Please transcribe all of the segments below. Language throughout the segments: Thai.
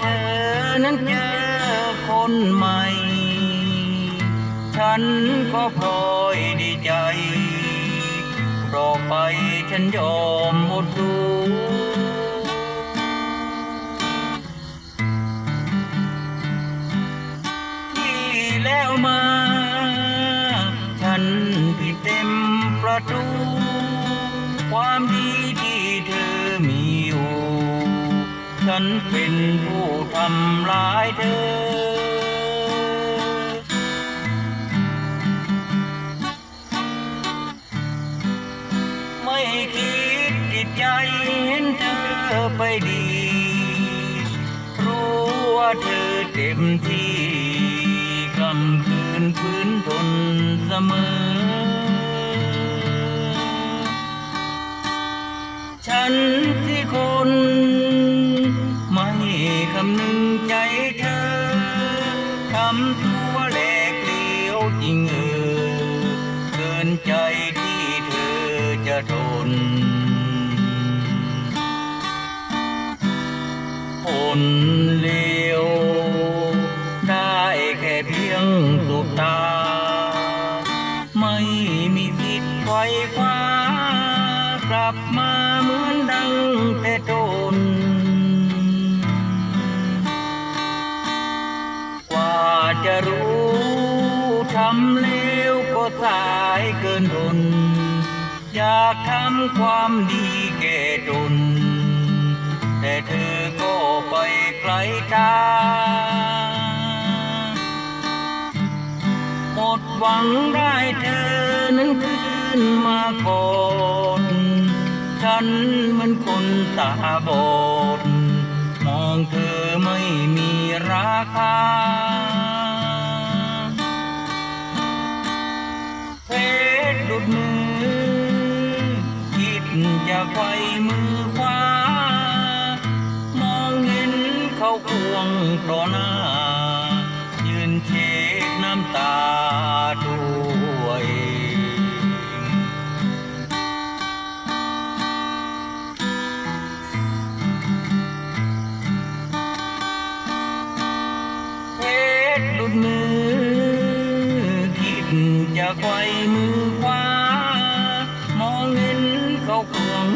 เธอนั้นเจอคนใหม่ ฉันก็พลอยดีใจรอไปฉันยอมหมดดูที่แล้วมา ฉันผิดเต็มประตู ความดีที่ ฉันเป็นผู้ทำร้ายเธอ ไม่คิดจิตใจเห็นเธอไปดี รู้ว่าเธอเต็มที่กำคืนพื้นทนเสมอฉันที่คน คำนึงใจเธอทำตัวแหลกเลียวจริงเออเกินใจที่เธอจะทนผลเลวได้แค่เพียงสุบตา ไม่มีสิทธิ์ไขว้คว้ากลับมาเหมือนดัง รู้ทำเลวก็สายเกินทนอยากทำความดีแก่ตนแต่เธอก็ไปไกลตาหมดหวังได้เธอนั้นคืนมาก่อนฉันเหมันคนตาบอดมองเธอไม่มีราคา มือคิดจะไขว้มือขวามองเห็นเขาควงต่อหน้า ยืนเช็ดน้ำตาตัวเองเพชรดุดมือคิดจะไวมือ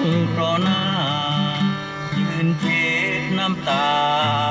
เขาควงต่อหน้ายืนเช็ดน้ำตา